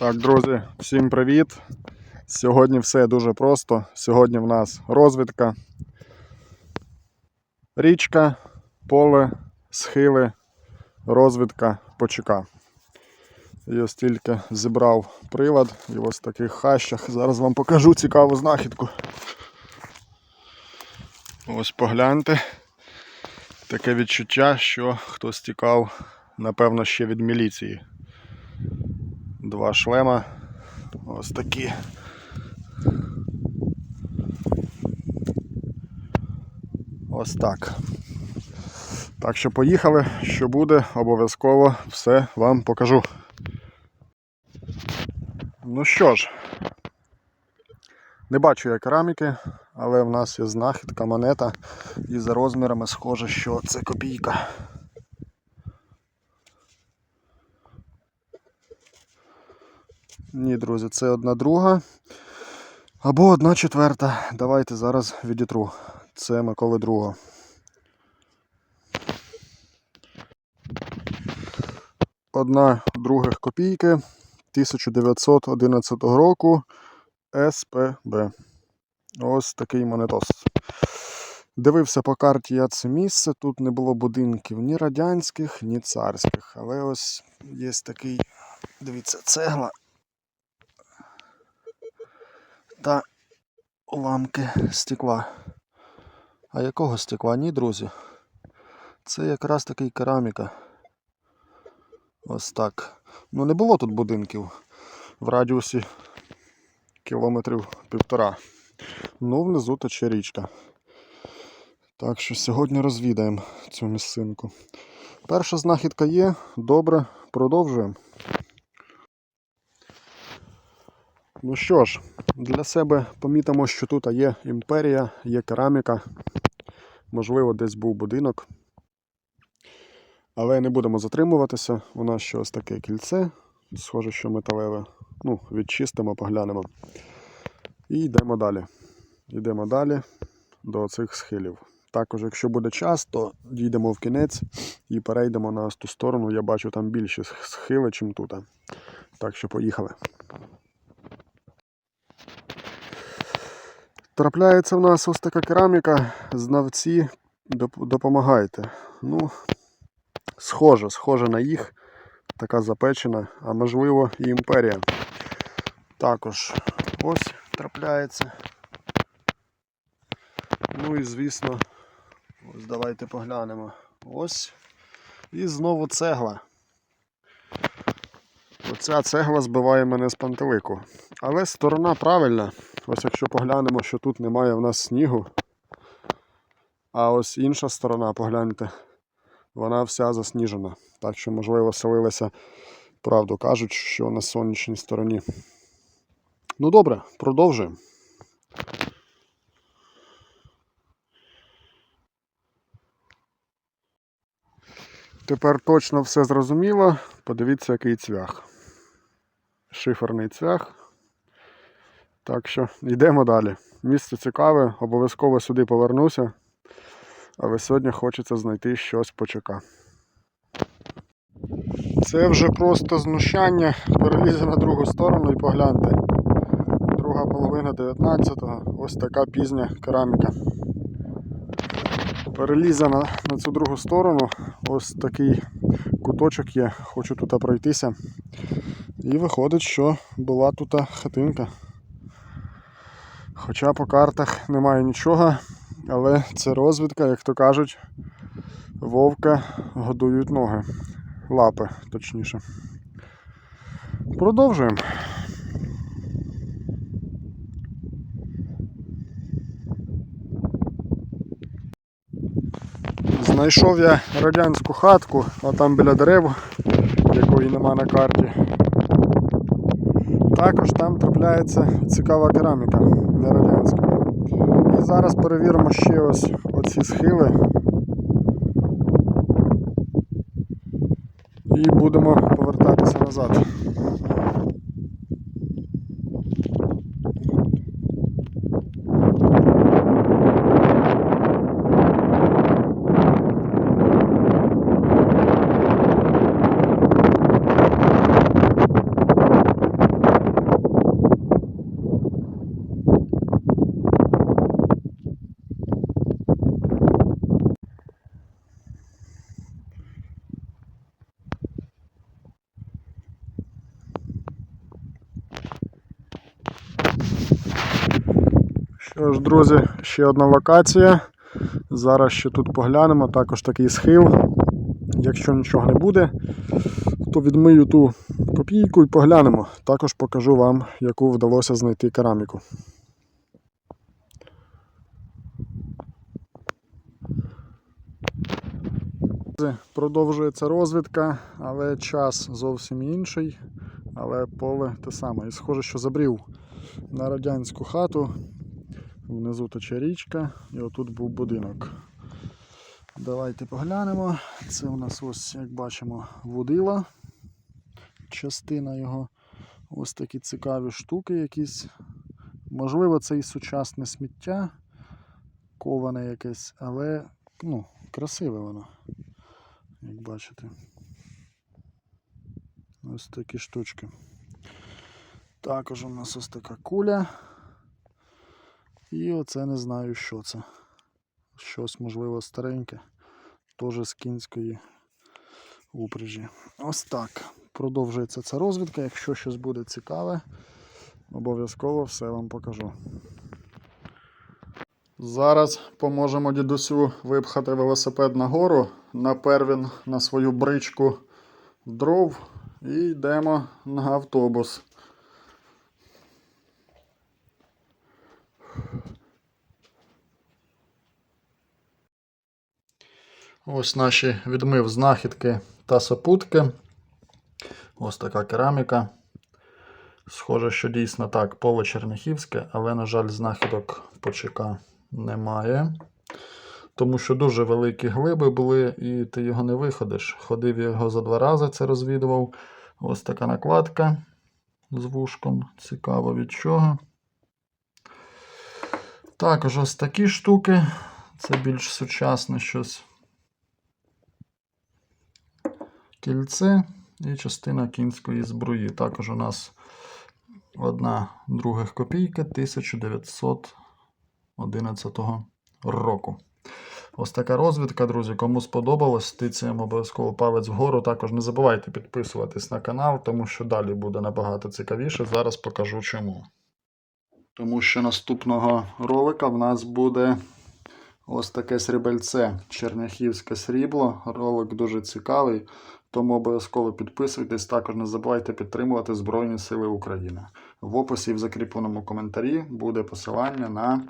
Так, друзі, всім привіт! Сьогодні все дуже просто. Сьогодні в нас розвідка, річка, поле, схили, розвідка почека. Я стільки зібрав привод і ось в таких хащах. Зараз вам покажу цікаву знахідку. Ось погляньте. Таке відчуття, що хтось тікав, напевно, ще від міліції. Два шлема. Ось такі. Ось так. Так що поїхали. Що буде, обов'язково все вам покажу. Ну що ж, не бачу я кераміки, але в нас є знахідка, монета, і за розмірами схоже, що це копійка. Ні, друзі, це одна друга. Або одна четверта. Давайте зараз відітру. Це Миколи друга. Одна других копійки 1911 року СПБ. Ось такий монетос. Дивився по карті я це місце. Тут не було будинків ні радянських, ні царських. Але ось є такий, дивіться, цегла та уламки стекла. А якого стекла? Ні, друзі. Це якраз такий кераміка. Ось так. Ну не було тут будинків в радіусі кілометрів півтора. Ну, внизу тече річка. Так що сьогодні розвідаємо цю місцинку. Перша знахідка є, добре, продовжуємо. Ну що ж, для себе помітимо, що тут є імперія, є кераміка. Можливо, десь був будинок. Але не будемо затримуватися. У нас ще ось таке кільце. Схоже, що металеве. Ну, відчистимо, поглянемо. І йдемо далі. Йдемо далі до цих схилів. Також, якщо буде час, то дійдемо в кінець і перейдемо на ту сторону. Я бачу там більші схили, ніж тут. Так що поїхали. Трапляється в нас ось така кераміка. Знавці, допомагайте. Ну, схоже, схоже на їх. Така запечена, а можливо і імперія. Також ось трапляється. Ну і звісно, ось давайте поглянемо. Ось. І знову цегла. Оця цегла збиває мене з пантелику. Але сторона правильна. Ось якщо поглянемо, що тут немає в нас снігу. А ось інша сторона, погляньте, вона вся засніжена. Так що, можливо, селилися, правду кажуть, що на сонячній стороні. Ну добре, продовжуємо. Тепер точно все зрозуміло. Подивіться, який цвях. Шиферний цвях. Так що йдемо далі. Місце цікаве, обов'язково сюди повернуся. Але сьогодні хочеться знайти щось почека. Це вже просто знущання. Перелізе на другу сторону і погляньте. Друга половина 19-го. Ось така пізня кераміка. Перелізе на, на цю другу сторону. Ось такий куточок є. Хочу тут пройтися. І виходить, що була тут хатинка. Хоча по картах немає нічого, але це розвідка, як то кажуть, вовка годують ноги. Лапи, точніше. Продовжуємо. Знайшов я радянську хатку, а там біля дерев, якої нема на карті. Також там трапляється цікава кераміка, не радянська. І зараз перевіримо ще ось оці схили. І будемо повертатися назад. Що ж, друзі, ще одна локація. Зараз ще тут поглянемо, також такий схил. Якщо нічого не буде, то відмию ту копійку і поглянемо. Також покажу вам, яку вдалося знайти кераміку. Продовжується розвідка, але час зовсім інший, але поле те саме. І схоже, що забрів на радянську хату. Внизу тече річка, і отут був будинок. Давайте поглянемо. Це у нас ось, як бачимо, водила. Частина його. Ось такі цікаві штуки якісь. Можливо, це і сучасне сміття, коване якесь, але ну, красиве воно, як бачите. Ось такі штучки. Також у нас ось така куля. І оце не знаю, що це. Щось, можливо, стареньке. Теж з кінської упряжі. Ось так. Продовжується ця розвідка. Якщо щось буде цікаве, обов'язково все вам покажу. Зараз поможемо дідусю випхати велосипед нагору. Напер він на свою бричку дров і йдемо на автобус. Ось наші відмив знахідки та сопутки. Ось така кераміка. Схоже, що дійсно так, поле Черняхівське, але, на жаль, знахідок почека немає. Тому що дуже великі глиби були, і ти його не виходиш. Ходив я його за два рази, це розвідував. Ось така накладка з вушком. Цікаво від чого. Також ось такі штуки. Це більш сучасне щось. Кільце і частина кінської зброї. Також у нас одна других копійка 1911 року. Ось така розвідка, друзі. Кому сподобалось, тицяємо обов'язково палець вгору. Також не забувайте підписуватись на канал, тому що далі буде набагато цікавіше. Зараз покажу чому. Тому що наступного ролика в нас буде ось таке срібельце. Черняхівське срібло. Ролик дуже цікавий. Тому обов'язково підписуйтесь. Також не забувайте підтримувати Збройні Сили України. В описі в закріпленому коментарі буде посилання на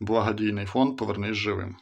благодійний фонд Повернись живим.